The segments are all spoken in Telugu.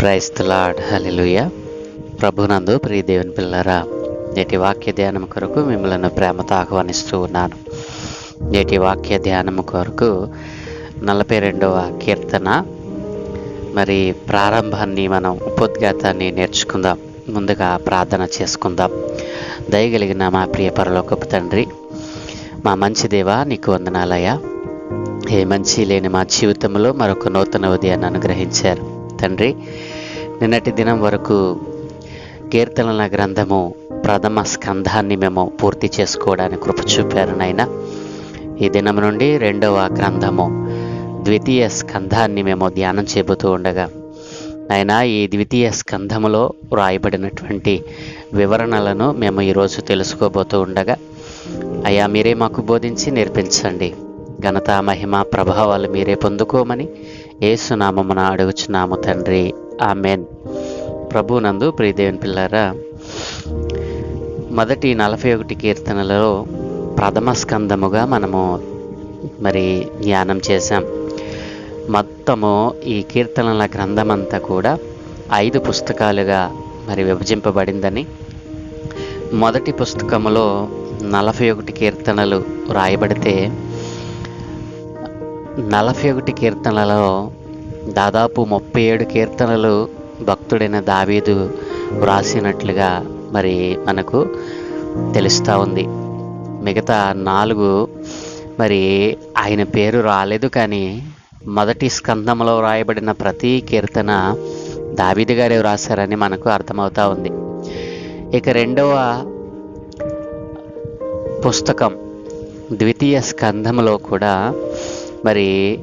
క్రైస్తలాడ్ హలిలుయ ప్రభునందు ప్రియ దేవుని పిల్లరా నేటి వాక్య ధ్యానం కొరకు మిమ్మల్ని ప్రేమతో ఆహ్వానిస్తూ ఉన్నాను. నేటి వాక్య ధ్యానం కొరకు నలభై రెండవ కీర్తన. మరి ప్రారంభాన్ని మనం ఉపోద్ఘాతాన్ని నేర్చుకుందాం. ముందుగా ప్రార్థన చేసుకుందాం. దయగలిగిన మా ప్రియ పరలోకపు తండ్రి మా మంచి దేవా నీకు వందనాలయ్యా. ఏ మంచి లేని మా జీవితంలో మరొక నూతన ఉదయాన్ని అనుగ్రహించారు. తండ్రి నిన్నటి దినం వరకు కీర్తనల గ్రంథము ప్రథమ స్కంధాన్ని మేము పూర్తి చేసుకోవడానికి కృప చూపారు నాయన. ఈ దినం నుండి రెండవ గ్రంథము ద్వితీయ స్కంధాన్ని మేము ధ్యానం చేపుతూ ఉండగా ఆయన ఈ ద్వితీయ స్కంధములో వ్రాయబడినటువంటి వివరణలను మేము ఈరోజు తెలుసుకోబోతూ ఉండగా అయ్యా మీరే మాకు బోధించి నేర్పించండి. ఘనత మహిమ ప్రభావాలు మీరే పొందుకోమని ఏసునామమున అడుగుచున్నాము తండ్రి. ఆమెన్. ప్రభునందు ప్రియదేవుని పిల్లారా మొదటి నలభై ఒకటి కీర్తనలలో ప్రథమ స్కందముగా మనము మరి ధ్యానం చేశాం. మొత్తము ఈ కీర్తనల గ్రంథమంతా కూడా ఐదు పుస్తకాలుగా మరి విభజింపబడిందని మొదటి పుస్తకములో నలభై ఒకటి కీర్తనలు రాయబడితే నలభై ఒకటి కీర్తనలలో దాదాపు ముప్పై ఏడు కీర్తనలు భక్తుడైన దావీదు వ్రాసినట్లుగా మరి మనకు తెలుస్తూ ఉంది. మిగతా నాలుగు మరి ఆయన పేరు రాలేదు కానీ మొదటి స్కంధంలో వ్రాయబడిన ప్రతి కీర్తన దావీదు గారే వ్రాసారని మనకు అర్థమవుతా ఉంది. ఇక రెండవ పుస్తకం ద్వితీయ స్కంధంలో కూడా మరి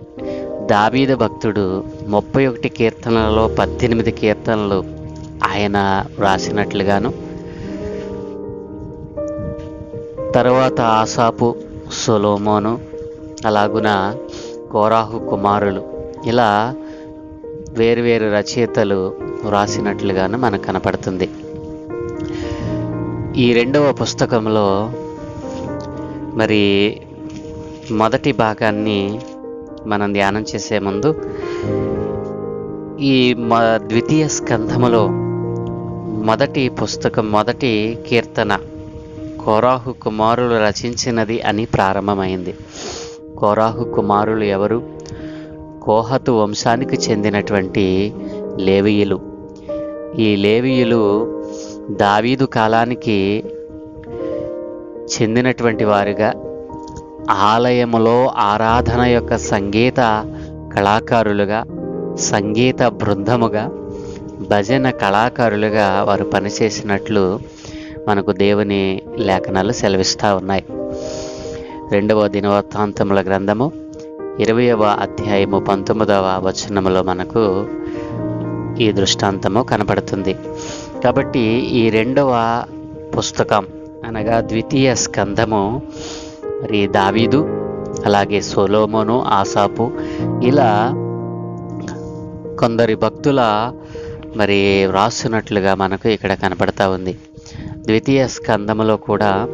దావీద భక్తుడు ముప్పై ఒకటి కీర్తనలలో పద్దెనిమిది కీర్తనలు ఆయన వ్రాసినట్లుగాను తర్వాత ఆసాపు సొలోమోను అలాగున కోరాహు కుమారులు ఇలా వేరువేరు రచయితలు వ్రాసినట్లుగాను మనకు కనపడుతుంది. ఈ రెండవ పుస్తకంలో మరి మొదటి భాగాన్ని మనం ధ్యానం చేసే ముందు ఈ మ ద్వితీయ స్కంధములో మొదటి పుస్తకం మొదటి కీర్తన కోరాహు కుమారులు రచించినది అని ప్రారంభమైంది. కోరాహు కుమారులు ఎవరు? కోహతు వంశానికి చెందినటువంటి లేవియులు. ఈ లేవియులు దావీదు కాలానికి చెందినటువంటి వారుగా ఆలయములో ఆరాధన యొక్క సంగీత కళాకారులుగా సంగీత బృందముగా భజన కళాకారులుగా వారు పనిచేసినట్లు మనకు దేవుని లేఖనాలు సెలవిస్తూ ఉన్నాయి. రెండవ దినవృత్తాంతముల గ్రంథము ఇరవయవ అధ్యాయము పంతొమ్మిదవ వచనములో మనకు ఈ దృష్టాంతము కనపడుతుంది. కాబట్టి ఈ రెండవ పుస్తకం అనగా ద్వితీయ స్కంధము మరి దావీదు అలాగే సోలోమోను ఆసాపు ఇలా కొందరి భక్తుల మరి వ్రాస్తున్నట్లుగా మనకు ఇక్కడ కనపడతా ఉంది. ద్వితీయ స్కందములో కూడా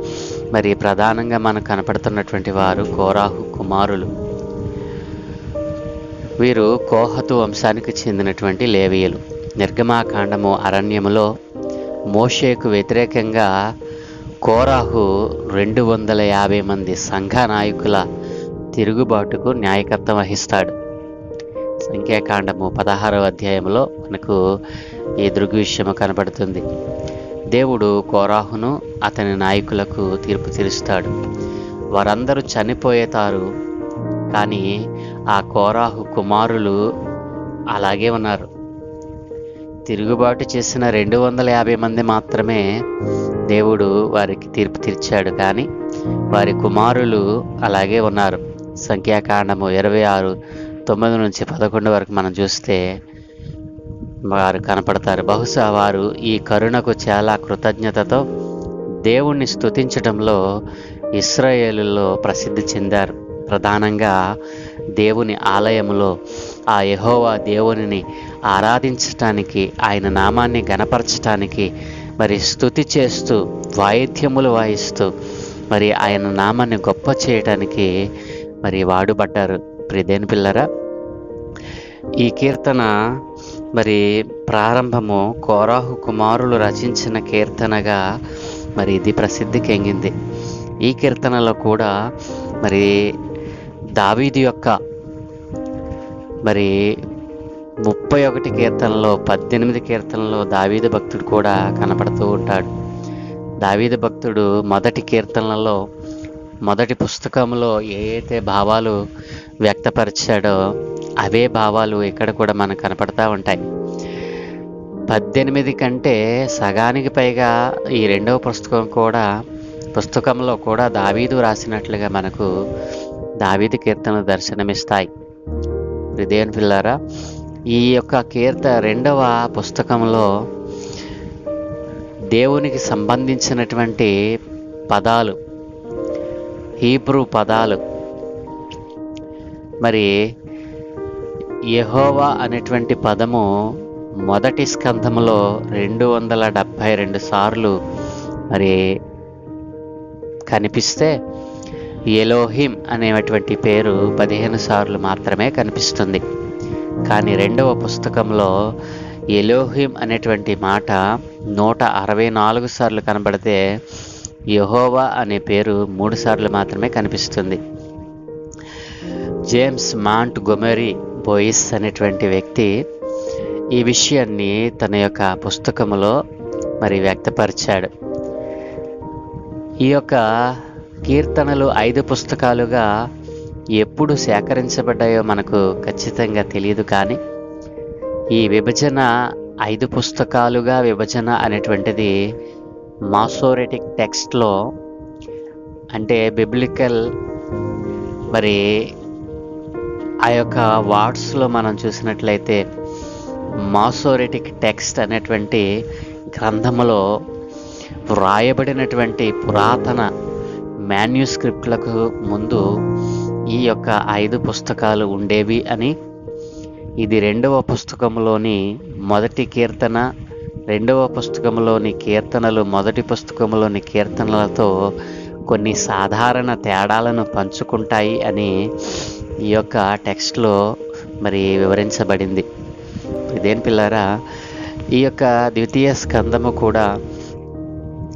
మరి ప్రధానంగా మనకు కనపడుతున్నటువంటి వారు కోరాహు కుమారులు. వీరు కోహతు వంశానికి చెందినటువంటి లేవీయులు. నిర్గమాకాండము అరణ్యములో మోషేకు వ్యతిరేకంగా కోరాహు రెండు వందల యాభై మంది సంఘ నాయకుల తిరుగుబాటుకు న్యాయకత్వం వహిస్తాడు. సంఖ్యాకాండము పదహారవ అధ్యాయంలో మనకు ఈ దృగ్విషయము కనపడుతుంది. దేవుడు కోరాహును అతని నాయకులకు తీర్పు తీరుస్తాడు. వారందరూ చనిపోయేతారు కానీ ఆ కోరాహు కుమారులు అలాగే ఉన్నారు. తిరుగుబాటు చేసిన రెండు వందల యాభై మంది మాత్రమే దేవుడు వారికి తీర్పు తీర్చాడు కానీ వారి కుమారులు అలాగే ఉన్నారు. సంఖ్యాకాండము ఇరవై ఆరు తొమ్మిది నుంచి పదకొండు వరకు మనం చూస్తే వారు కనపడతారు. బహుశా వారు ఈ కరుణకు చాలా కృతజ్ఞతతో దేవుణ్ణి స్తుతించడంలో ఇస్రాయేలులో ప్రసిద్ధి చెందారు. ప్రధానంగా దేవుని ఆలయంలో ఆ యహోవా దేవునిని ఆరాధించటానికి ఆయన నామాన్ని గనపరచటానికి మరి స్తుతి చేస్తూ వాయిద్యములు వాయిస్తూ మరి ఆయన నామాన్ని గొప్ప చేయటానికి మరి వాడుబడ్డారు. ప్రిదేని పిల్లరా ఈ కీర్తన మరి ప్రారంభము కోరాహు కుమారులు రచించిన కీర్తనగా మరి ఇది ప్రసిద్ధి కెంగింది ఈ కీర్తనలో కూడా మరి దావీది యొక్క మరి ముప్పై ఒకటి కీర్తనలో పద్దెనిమిది కీర్తనలో దావీదు భక్తుడు కూడా కనపడుతూ ఉంటాడు. దావీదు భక్తుడు మొదటి కీర్తనలలో మొదటి పుస్తకంలో ఏ అయితే భావాలు వ్యక్తపరిచాడో అవే భావాలు ఇక్కడ కూడా మనకు కనపడతా ఉంటాయి. పద్దెనిమిది కంటే సగానికి పైగా ఈ రెండవ పుస్తకం కూడా పుస్తకంలో కూడా దావీదు రాసినట్లుగా మనకు దావీదు కీర్తనలు దర్శనమిస్తాయి. హృదయం పిల్లారా ఈ యొక్క కీర్త రెండవ పుస్తకంలో దేవునికి సంబంధించినటువంటి పదాలు హీబ్రూ పదాలు. మరి యహోవా అనేటువంటి పదము మొదటి స్కంధంలో రెండు వందల డెబ్భై రెండు సార్లు మరి కనిపిస్తే ఎలోహిం అనేటువంటి పేరు పదిహేను సార్లు మాత్రమే కనిపిస్తుంది. కానీ రెండవ పుస్తకంలో ఎలోహిం అనేటువంటి మాట నూట అరవై నాలుగు సార్లు కనబడితే యెహోవా అనే పేరు మూడు సార్లు మాత్రమే కనిపిస్తుంది. జేమ్స్ మాంట్ గొమెరీ బోయిస్ అనేటువంటి వ్యక్తి ఈ విషయాన్ని తన యొక్క పుస్తకములో మరి వ్యక్తపరిచాడు. ఈ యొక్క కీర్తనలు ఐదు పుస్తకాలుగా ఎప్పుడు సేకరించబడ్డాయో మనకు ఖచ్చితంగా తెలియదు కానీ ఈ విభజన ఐదు పుస్తకాలుగా విభజన అనేటువంటిది మాసోరెటిక్ టెక్స్ట్లో అంటే బిబ్లికల్ మరి ఆ యొక్క వార్డ్స్లో మనం చూసినట్లయితే మాసోరెటిక్ టెక్స్ట్ అనేటువంటి గ్రంథములో వ్రాయబడినటువంటి పురాతన మాన్యుస్క్రిప్ట్లకు ముందు ఈ యొక్క ఐదు పుస్తకాలు ఉండేవి అని ఇది రెండవ పుస్తకంలోని మొదటి కీర్తన రెండవ పుస్తకంలోని కీర్తనలు మొదటి పుస్తకంలోని కీర్తనలతో కొన్ని సాధారణ తేడాలను పంచుకుంటాయి అని ఈ యొక్క టెక్స్ట్లో మరి వివరించబడింది. ఇదేం పిల్లారా? ఈ యొక్క ద్వితీయ స్కందము కూడా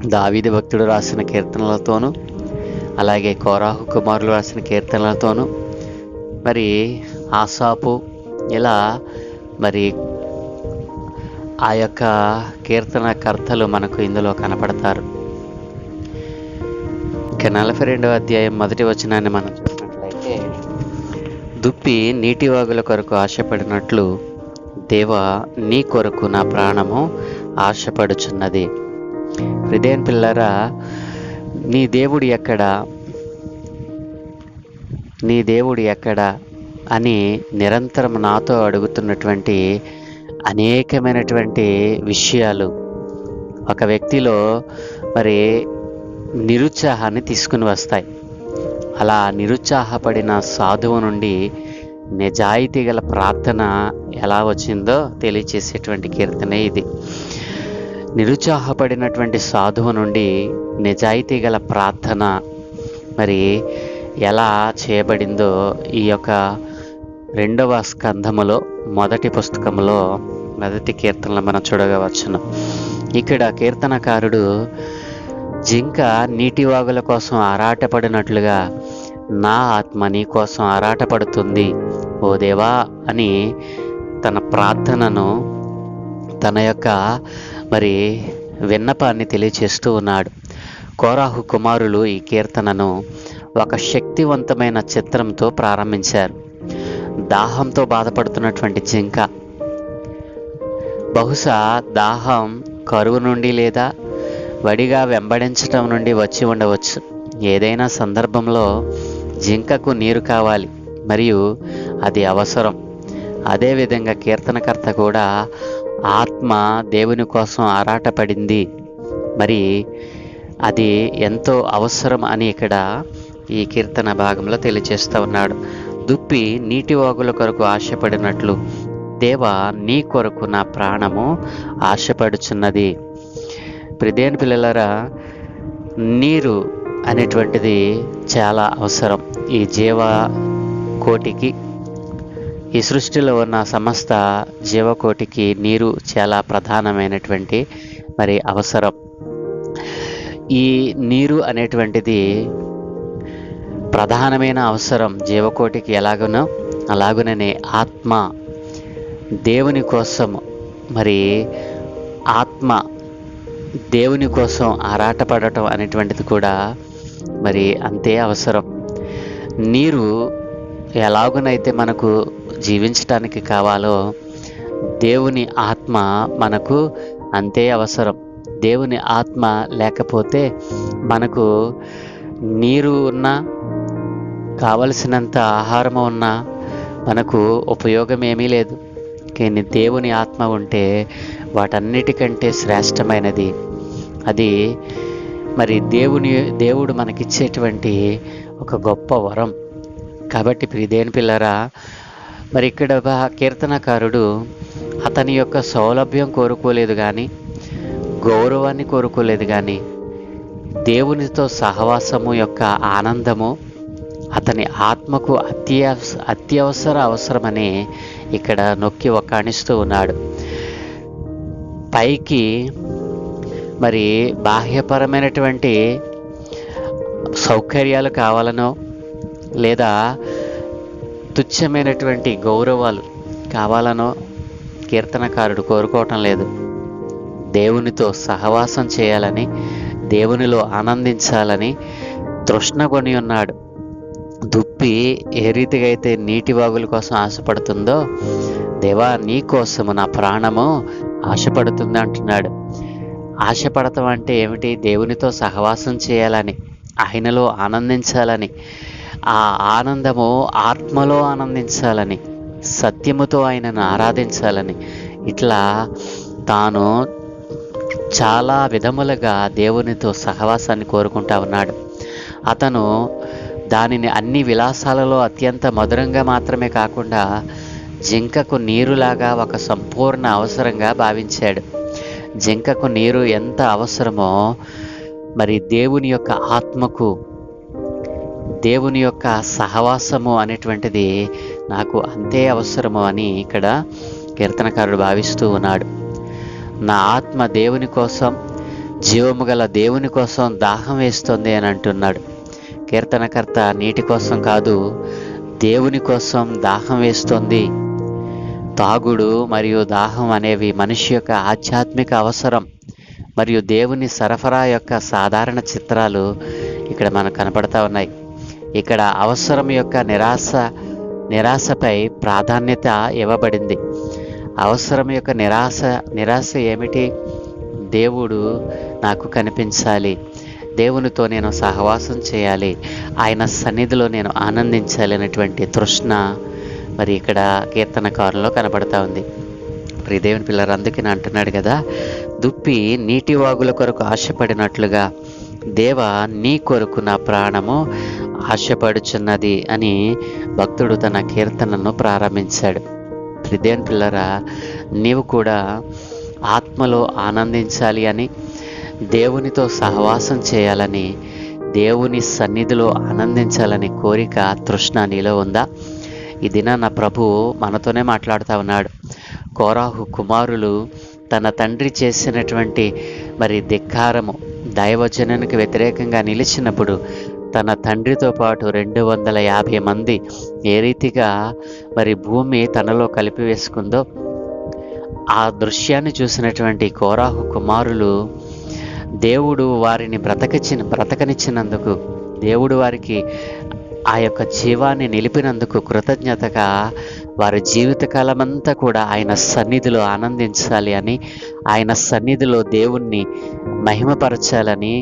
దావీది భక్తుడు రాసిన కీర్తనలతోనూ అలాగే కోరాహు కుమారులు రాసిన కీర్తనలతోనూ మరి ఆసాపు ఇలా మరి ఆ యొక్క కీర్తనకర్తలు మనకు ఇందులో కనపడతారు. ఇక నలభై రెండవ అధ్యాయం మొదటి వచనాన్ని మనం చూసినట్లయితే దుప్పి నీటి వాగుల కొరకు ఆశపడినట్లు దేవ నీ కొరకు నా ప్రాణము ఆశపడుచున్నది. హృదయం పిల్లరా నీ దేవుడు ఎక్కడ? నీ దేవుడు ఎక్కడ? అని నిరంతరం నాతో అడుగుతున్నటువంటి అనేకమైనటువంటి విషయాలు. ఒక వ్యక్తిలో మరి నిరుత్సాహాన్ని తీసుకుని వస్తాయి. అలా నిరుత్సాహపడిన సాధువు నుండి నిజాయితీ గల ప్రార్థన ఎలా వచ్చిందో తెలియచేసేటువంటి కీర్తనే ఇది. నిరుత్సాహపడినటువంటి సాధువు నుండి నిజాయితీ గల ప్రార్థన మరి ఎలా చేయబడిందో ఈ యొక్క రెండవ స్కంధములో మొదటి పుస్తకములో మొదటి కీర్తనలు మనం చూడగవచ్చును ఇక్కడ కీర్తనకారుడు జింక నీటి వాగుల కోసం ఆరాటపడినట్లుగా నా ఆత్మ నీ కోసం ఆరాటపడుతుంది ఓ దేవా అని తన ప్రార్థనను తన యొక్క మరి విన్నపాన్ని తెలియచేస్తూ ఉన్నాడు. కోరాహు కుమారులు ఈ కీర్తనను ఒక శక్తివంతమైన చిత్రంతో ప్రారంభించారు. దాహంతో బాధపడుతున్నటువంటి జింక. బహుశా దాహం కరువు నుండి లేదా వడిగా వెంబడించటం నుండి వచ్చి ఉండవచ్చు. ఏదైనా సందర్భంలో జింకకు నీరు కావాలి మరియు అది అవసరం. అదేవిధంగా కీర్తనకర్త కూడా ఆత్మ దేవుని కోసం ఆరాటపడింది. మరి అది ఎంతో అవసరం అని ఇక్కడ ఈ కీర్తన భాగంలో తెలియజేస్తూ ఉన్నాడు. దుప్పి నీటి వాగుల కొరకు ఆశపడినట్లు దేవ నీ కొరకు నా ప్రాణము ఆశపడుచున్నది. ప్రిదేని పిల్లలరా నీరు అనేటువంటిది చాలా అవసరం. ఈ జీవ కోటికి ఈ సృష్టిలో ఉన్న సమస్త జీవకోటికి నీరు చాలా ప్రధానమైనటువంటి మరి అవసరం. ఈ నీరు అనేటువంటిది ప్రధానమైన అవసరం జీవకోటికి ఎలాగునో అలాగుననే ఆత్మ దేవుని కోసం మరి ఆత్మ దేవుని కోసం ఆరాటపడటం అనేటువంటిది కూడా మరి అంతే అవసరం. నీరు ఎలాగునైతే మనకు జీవించటానికి కావాలో దేవుని ఆత్మ మనకు అంతే అవసరం. దేవుని ఆత్మ లేకపోతే మనకు నీరు ఉన్నా కావలసినంత ఆహారము ఉన్నా మనకు ఉపయోగం ఏమీ లేదు. కానీ దేవుని ఆత్మ ఉంటే వాటన్నిటికంటే శ్రేష్టమైనది. అది మరి దేవుని దేవుడు మనకిచ్చేటువంటి ఒక గొప్ప వరం. కాబట్టి ప్రియదేని పిల్లరా మరి ఇక్కడ కీర్తనకారుడు అతని యొక్క సౌలభ్యం కోరుకోలేదు కానీ గౌరవాన్ని కోరుకోలేదు కానీ దేవునితో సహవాసము యొక్క ఆనందము అతని ఆత్మకు అత్యవస అత్యవసర అవసరమని ఇక్కడ నొక్కి ఒక్కాణిస్తూ ఉన్నాడు. పైకి మరి బాహ్యపరమైనటువంటి సౌకర్యాలు కావాలనో లేదా తుచ్చమైనటువంటి గౌరవాలు కావాలనో కీర్తనకారుడు కోరుకోవటం లేదు. దేవునితో సహవాసం చేయాలని దేవునిలో ఆనందించాలని తృష్ణ కొని ఉన్నాడు. దుప్పి ఏ రీతిగా అయితే నీటి వాగుల కోసం ఆశపడుతుందో దేవా నీ కోసము నా ప్రాణము ఆశపడుతుంది అంటున్నాడు. ఆశపడతాం అంటే ఏమిటి? దేవునితో సహవాసం చేయాలని ఆయనలో ఆనందించాలని ఆ ఆనందము ఆత్మలో ఆనందించాలని సత్యముతో ఆయనను ఆరాధించాలని. ఇట్లా తాను చాలా విధములుగా దేవునితో సహవాసాన్ని కోరుకుంటా ఉన్నాడు. అతను దానిని అన్ని విలాసాలలో అత్యంత మధురంగా మాత్రమే కాకుండా జింకకు నీరులాగా ఒక సంపూర్ణ అవసరంగా భావించాడు. జింకకు నీరు ఎంత అవసరమో మరి దేవుని యొక్క ఆత్మకు దేవుని యొక్క సహవాసము అనేటువంటిది నాకు అంతే అవసరము అని ఇక్కడ కీర్తనకారుడు భావిస్తూ ఉన్నాడు. నా ఆత్మ దేవుని కోసం జీవము గల దేవుని కోసం దాహం వేస్తుంది అని అంటున్నాడు. కీర్తనకర్త నీటి కోసం కాదు దేవుని కోసం దాహం వేస్తుంది. తాగుడు మరియు దాహం అనేవి మనిషి యొక్క ఆధ్యాత్మిక అవసరం. మరియు దేవుని సరఫరా యొక్క సాధారణ చిత్రాలు ఇక్కడ మనకు కనపడతా ఉన్నాయి. ఇక్కడ అవసరం యొక్క నిరాశ నిరాశపై ప్రాధాన్యత ఇవ్వబడింది. అవసరం యొక్క నిరాశ నిరాశ ఏమిటి? దేవుడు నాకు కనిపించాలి. దేవునితో నేను సహవాసం చేయాలి. ఆయన సన్నిధిలో నేను ఆనందించాలి అనేటువంటి తృష్ణ మరి ఇక్కడ కీర్తనకారులో కనబడతా ఉంది. ప్రియ దేవుని పిల్లలు అందుకే అంటున్నాడు కదా దుప్పి నీటి వాగుల కొరకు ఆశపడినట్లుగా దేవ నీ కొరకు నా ప్రాణము ఆశపడుచున్నది అని భక్తుడు తన కీర్తనను ప్రారంభించాడు. ప్రియ పిల్లరా నీవు కూడా ఆత్మలో ఆనందించాలి అని దేవునితో సహవాసం చేయాలని దేవుని సన్నిధిలో ఆనందించాలని కోరిక తృష్ణ నీలో ఉందా? ఈ దిన నా ప్రభు మనతోనే మాట్లాడుతూ ఉన్నాడు. కోరాహు కుమారులు తన తండ్రి చేసినటువంటి మరి ధిక్కారము దైవజనునికి వ్యతిరేకంగా నిలిచినప్పుడు తన తండ్రితో పాటు రెండు వందల యాభై మంది ఏ రీతిగా మరి భూమి తనలో కలిపివేసుకుందో ఆ దృశ్యాన్ని చూసినటువంటి కోరాహు కుమారులు దేవుడు వారిని బ్రతకచిన బ్రతకనిచ్చినందుకు దేవుడు వారికి ఆ యొక్క జీవాన్ని నిలిపినందుకు కృతజ్ఞతగా వారి జీవితకాలమంతా కూడా ఆయన సన్నిధిలో ఆనందించాలి అని ఆయన సన్నిధిలో దేవుణ్ణి మహిమపరచాలని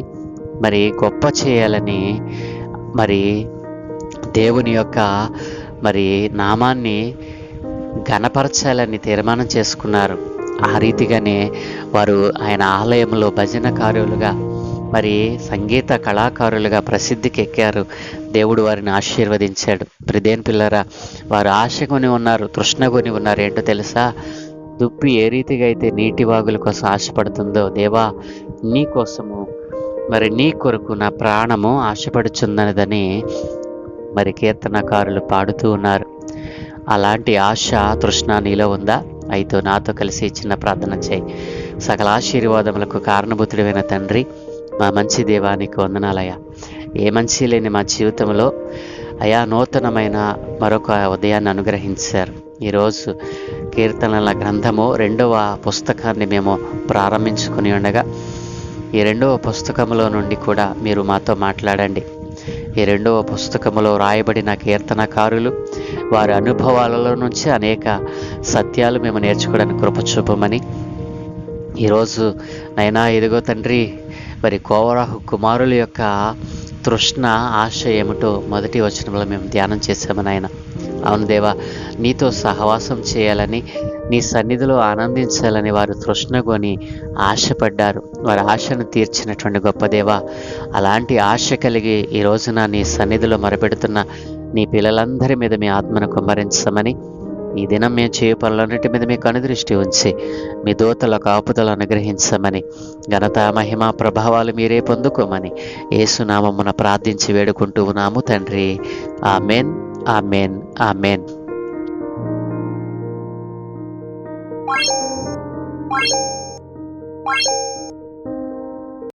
మరి గొప్ప చేయాలని మరి దేవుని యొక్క మరి నామాన్ని ఘనపరచాలని తీర్మానం చేసుకున్నారు. ఆ రీతిగానే వారు ఆయన ఆలయంలో భజనకారులుగా మరి సంగీత కళాకారులుగా ప్రసిద్ధికి ఎక్కారు. దేవుడు వారిని ఆశీర్వదించాడు. ప్రదేన్ పిల్లరా వారు ఆశ కొని ఉన్నారు తృష్ణ కొని ఉన్నారు. ఏంటో తెలుసా? దుప్పి ఏ రీతిగా అయితే నీటి వాగుల కోసం ఆశపడుతుందో దేవా నీ కోసము మరి నీ కొరకు నా ప్రాణము ఆశపడుచున్నదని మరి కీర్తనకారులు పాడుతూ ఉన్నారు. అలాంటి ఆశ తృష్ణ నీలో ఉందా? అయితే నాతో కలిసి చిన్న ప్రార్థన చేయి. సకల ఆశీర్వాదములకు కారణభూతుడైన తండ్రి మా మంచి దేవానికి వందనాలయ్యా. ఏ మంచి లేని మా జీవితంలో అయా నూతనమైన మరొక ఉదయాన్ని అనుగ్రహించారు. ఈరోజు కీర్తనల గ్రంథము రెండవ పుస్తకాన్ని మేము ప్రారంభించుకుని ఉండగా ఈ రెండవ పుస్తకంలో నుండి కూడా మీరు మాతో మాట్లాడండి. ఈ రెండవ పుస్తకములో రాయబడిన కీర్తనకారులు వారి అనుభవాలలో నుంచి అనేక సత్యాలు మేము నేర్చుకోవడానికి కృప చూపమని ఈరోజు నైనా ఎదుగో తండ్రి మరి కోవరాహు కుమారుల యొక్క తృష్ణ ఆశ ఏమిటో మొదటి వచనంలో మేము ధ్యానం చేశాము నాయన. అవును దేవా నీతో సహవాసం చేయాలని నీ సన్నిధిలో ఆనందించాలని వారు తృష్ణగొని ఆశపడ్డారు. వారి ఆశను తీర్చినటువంటి గొప్ప దేవా అలాంటి ఆశ కలిగి ఈ రోజున నీ సన్నిధిలో మరపెడుతున్న నీ పిల్లలందరి మీద మీ ఆత్మను కుమ్మరించమని ఈ దినం మేము చేయు పనులన్నిటి మీద మీ కనుదృష్టి ఉంచి మీ దూతల కాపుదలు అనుగ్రహించమని ఘనత మహిమ ప్రభావాలు మీరే పొందుకోమని ఏసునామమున ప్రార్థించి వేడుకుంటూ ఉన్నాము తండ్రి ఆమెన్ ఆమెన్ ఆమెన్